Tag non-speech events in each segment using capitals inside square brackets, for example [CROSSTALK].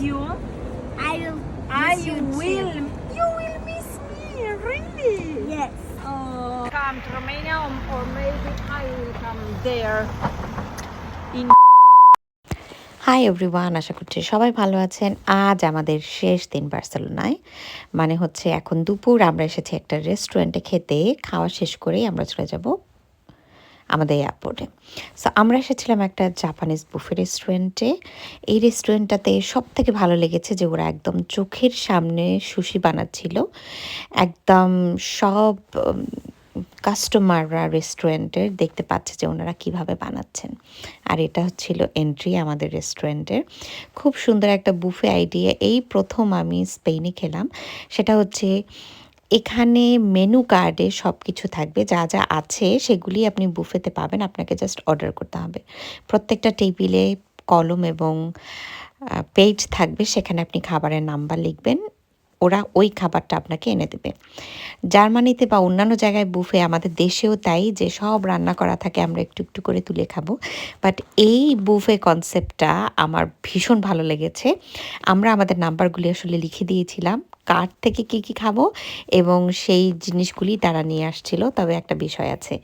you. I will. I you too. You will miss me, really. Yes. Oh. Come to Romania, or, or maybe I will come there. In hi everyone আশা করছি সবাই ভালো আছেন আজ আমাদের শেষ দিন বার্সেলোনায় মানে হচ্ছে এখন দুপুর আমরা এসেছি একটা রেস্টুরেন্টে খেতে খাওয়া শেষ করেই আমরা চলে যাব আমাদের এয়ারপোর্টে সো আমরা এসেছিলাম একটা জাপানিজ বুফে রেস্টুরেন্টে এই রেস্টুরেন্টটাতে সব থেকে ভালো লেগেছে যে, ওরা একদম চোখের সামনে সুশি বানাচ্ছিল। একদম সব কাস্টমাররা রেস্টুরেন্টের দেখতে পাচ্ছে যে, ওনারা কীভাবে বানাচ্ছেন। আর এটা হচ্ছিল এন্ট্রি আমাদের রেস্টুরেন্টের খুব সুন্দর একটা বুফে আইডিয়া এই প্রথম আমি স্পেনে খেলাম। সেটা হচ্ছে এখানে মেনু কার্ডে সব কিছু থাকবে, যা যা আছে সেগুলি আপনি বুফেতে পাবেন, আপনাকে জাস্ট অর্ডার করতে হবে। প্রত্যেকটা টেবিলে কলম এবং পেজ থাকবে, সেখানে আপনি খাবারের নাম্বার লিখবেন, ওরা ওই খাবারটা আপনাকে এনে দেবে। জার্মানিতে বা অন্যান্য জায়গায় বুফে আমাদের দেশেও তাই, যে সব রান্না করা থাকে আমরা একটু একটু করে তুলে খাব। বাট এই বুফে কনসেপ্টটা আমার ভীষণ ভালো লেগেছে। আমরা আমাদের নাম্বারগুলি আসলে লিখে দিয়েছিলাম। কার থেকে কি কি খাব এবং সেই জিনিসগুলি তারা নিয়ে আসছিল। তবে একটা বিষয় আছে,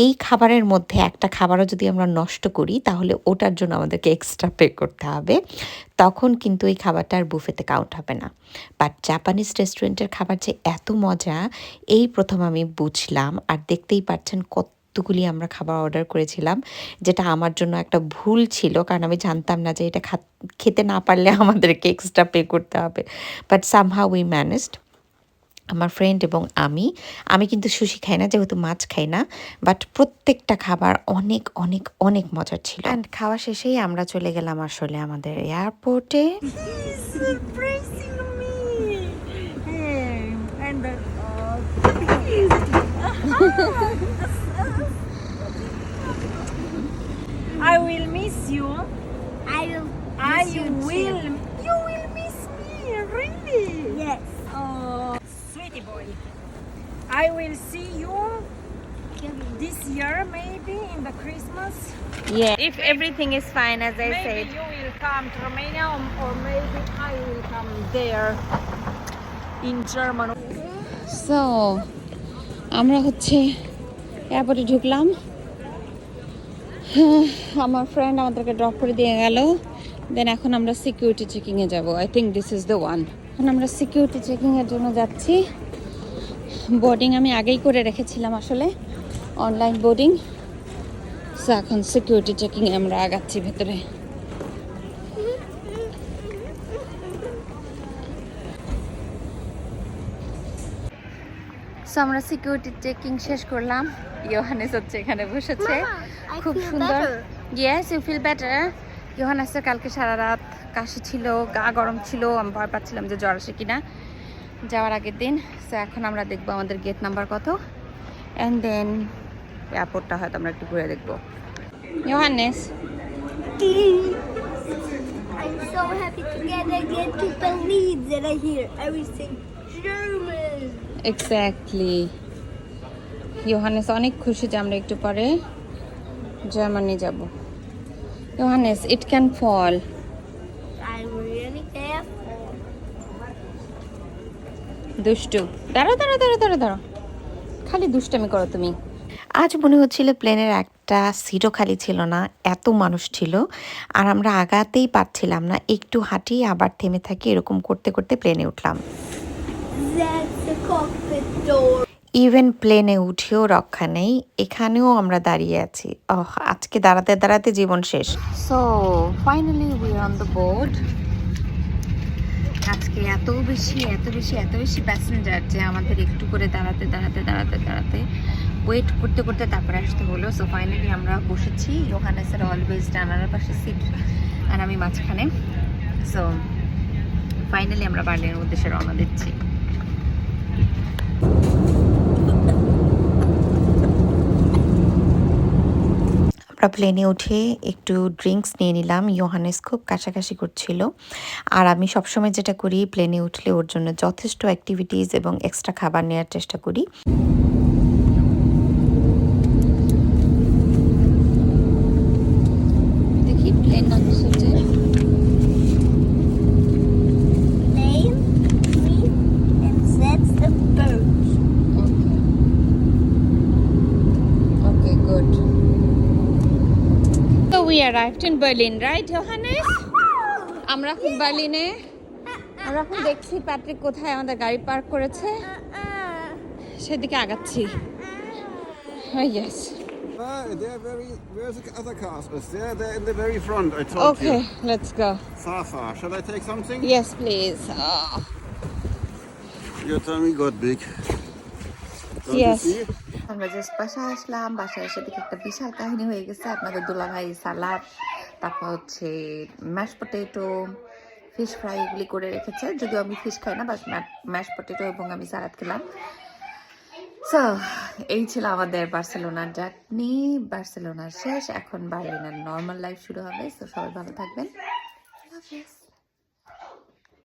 এই খাবারের মধ্যে একটা খাবারও যদি আমরা নষ্ট করি, তাহলে ওটার জন্য আমাদেরকে এক্সট্রা পে করতে হবে। তখন কিন্তু এই খাবারটা আর বুফেতে কাউন্ট হবে না। বাট জাপানিজ রেস্টুরেন্টের খাবার যে এত মজা, এই প্রথম আমি বুঝলাম। আর দেখতেই পাচ্ছেন কতগুলি আমরা খাবার অর্ডার করেছিলাম যেটা আমার জন্য একটা ভুল ছিল কারণ আমি জানতাম না যে এটা খেতে না পারলে [LAUGHS] আমাদেরকে এক্সট্রা পে করতে হবে। বাট সামহাউ উই ম্যানেজড আমার ফ্রেন্ড এবং আমি আমি কিন্তু সুশি খাই না যেহেতু মাছ খাই না বাট প্রত্যেকটা খাবার অনেক অনেক অনেক মজার ছিল। অ্যান্ড খাওয়া শেষেই আমরা চলে গেলাম আসলে আমাদের এয়ারপোর্টে surprising me. Hey, and the, uh, please. I will miss you. I will. I miss you too. will. You will miss me, really. Yes. Oh, sweetie boy. I will see you this year, maybe in the Christmas. Yeah. If everything is fine as I maybe said. Maybe you will come to Romania, or, maybe I will come there in Germany. So আমরা হচ্ছে এয়ারপোর্টে ঢুকলাম হ্যাঁ, আমার friend আমাদেরকে drop করে দিয়ে গেল দেন এখন আমরা সিকিউরিটি চেকিংয়ে যাব I think this is the one এখন আমরা সিকিউরিটি চেকিংয়ের জন্য যাচ্ছি বোর্ডিং আমি আগেই করে রেখেছিলাম আসলে। Online boarding. সো এখন সিকিউরিটি চেকিং আমরা আগাচ্ছি ভেতরে। সো আমরা সিকিউরিটি চেকিং শেষ করলাম। ইয়োহানেস হচ্ছে এখানে বসেছে। খুব সুন্দর। ইয়েস ইউ ফিল বেটার ইয়োহানেসের কালকে সারা রাত কাশি ছিল গা গরম ছিল। আমি ভয় পাচ্ছিলাম যে জ্বর আসে কিনা। যাওয়ার আগের দিন সো এখন আমরা দেখব আমাদের গেট নাম্বার কত। অ্যান্ড দেন এয়ারপোর্টটা হয়তো আমরা একটু ঘুরে দেখব। Johannes I'm so happy to get again to believe that I hear everything German. Exactly Johannes অনেক খুশি যে আমরা একটু পরে জার্মানি যাব। ইয়োহানেস ইট ক্যান ফল দুষ্টু। দাঁড়া দাঁড়া দাঁড়া দাঁড়া দাঁড়া খালি দুষ্টামি করো তুমি। আজ মনে হচ্ছিল প্লেনের একটা সিটও খালি ছিল না এত মানুষ ছিল আর আমরা আগাতেই পারছিলাম না একটু হাঁটি আবার থেমে থাকি এরকম করতে করতে প্লেনে উঠলাম. ইভেন প্লেনে উঠেও রক্ষা নেই এখানেও আমরা দাঁড়িয়ে আছি। ওহ আজকে দাঁড়াতে দাঁড়াতে জীবন শেষ। So finally we on the board আজকে এত বেশি এত বেশি এত বেশি প্যাসেঞ্জার যে আমাদের একটু করে দাঁড়াতে দাঁড়াতে দাঁড়াতে দাঁড়াতে ওয়েট করতে করতে তারপরে আসতে হলো। সো ফাইনালি আমরা বসেছি ওখানে স্যার অলওয়েজ ডানার পাশে সিট আর আমি মাঝখানে। সো ফাইনালি আমরা বার্লিনের উদ্দেশ্যে রওনা দিচ্ছি। আমরা প্লেনে উঠে একটু ড্রিঙ্কস নিয়ে নিলাম। ইয়োহানেস খুব কাছাকাছি করছিল আর আমি সবসময় যেটা করি প্লেনে উঠলে ওর জন্য যথেষ্ট অ্যাক্টিভিটিস এবং এক্সট্রা খাবার নেওয়ার চেষ্টা করি দেখি প্লেন নামছে arrived in Berlin, right, Johannes? আমরা এখন বার্লিনে আমরা এখন দেখছি প্যাট্রিক কোথায় আমাদের গাড়ি পার্ক করেছে সেদিকে আগাচ্ছি yes Ah, they're very. Where's the other cars? There? They're in the very front. I told okay you. Go Far, far. Shall I take something? Yes please Your tummy got big. Don't Yes. you see? আমরা just বাসায় আসলাম। বাসায় এসে দেখি একটা বিশাল কাহিনী হয়ে গেছে। আপনাদের দুলাভাই সালাদ, তারপর হচ্ছে ম্যাশ পটেটো ফিশ ফ্রাই এগুলি করে রেখেছে। যদিও আমি ফিশ খাই না বাস ম্যাশ পটেটো এবং আমি সালাদ খেলাম। সো এই ছিল আমাদের বার্সেলোনার জার্নি বার্সেলোনার শেষ। এখন বার্লিনার নর্মাল লাইফ শুরু হবে। সো সবাই ভালো থাকবেন। হাফেজ।